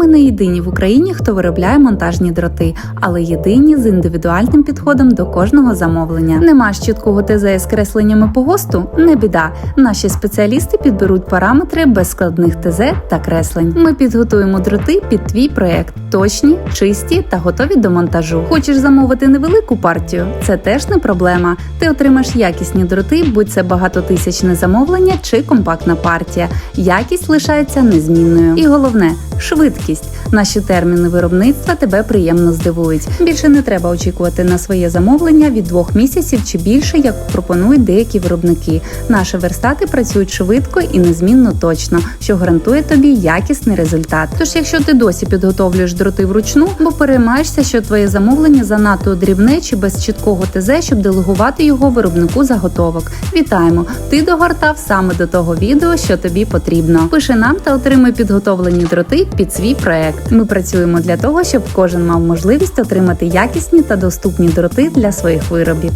Ми не єдині в Україні, хто виробляє монтажні дроти, але єдині з індивідуальним підходом до кожного замовлення. Нема чіткого ТЗ з кресленнями по ГОСТу? Не біда. Наші спеціалісти підберуть параметри без складних ТЗ та креслень. Ми підготуємо дроти під твій проект, точні, чисті та готові до монтажу. Хочеш замовити невелику партію? Це теж не проблема. Ти отримаєш якісні дроти, будь це багатотисячне замовлення чи компактна партія. Якість лишається незмінною. І головне швидкість. Наші терміни виробництва тебе приємно здивують. Більше не треба очікувати на своє замовлення від двох місяців чи більше, як пропонують деякі виробники. Наші верстати працюють швидко і незмінно точно, що гарантує тобі якісний результат. Тож, якщо ти досі підготовлюєш дроти вручну, бо переймаєшся, що твоє замовлення занадто дрібне чи без чіткого ТЗ, щоб делегувати його виробнику заготовок. Вітаємо! Ти догортав саме до того відео, що тобі потрібно. Пиши нам та отримуй підготовлені дроти під свій проект. Ми працюємо для того, щоб кожен мав можливість отримати якісні та доступні дроти для своїх виробів.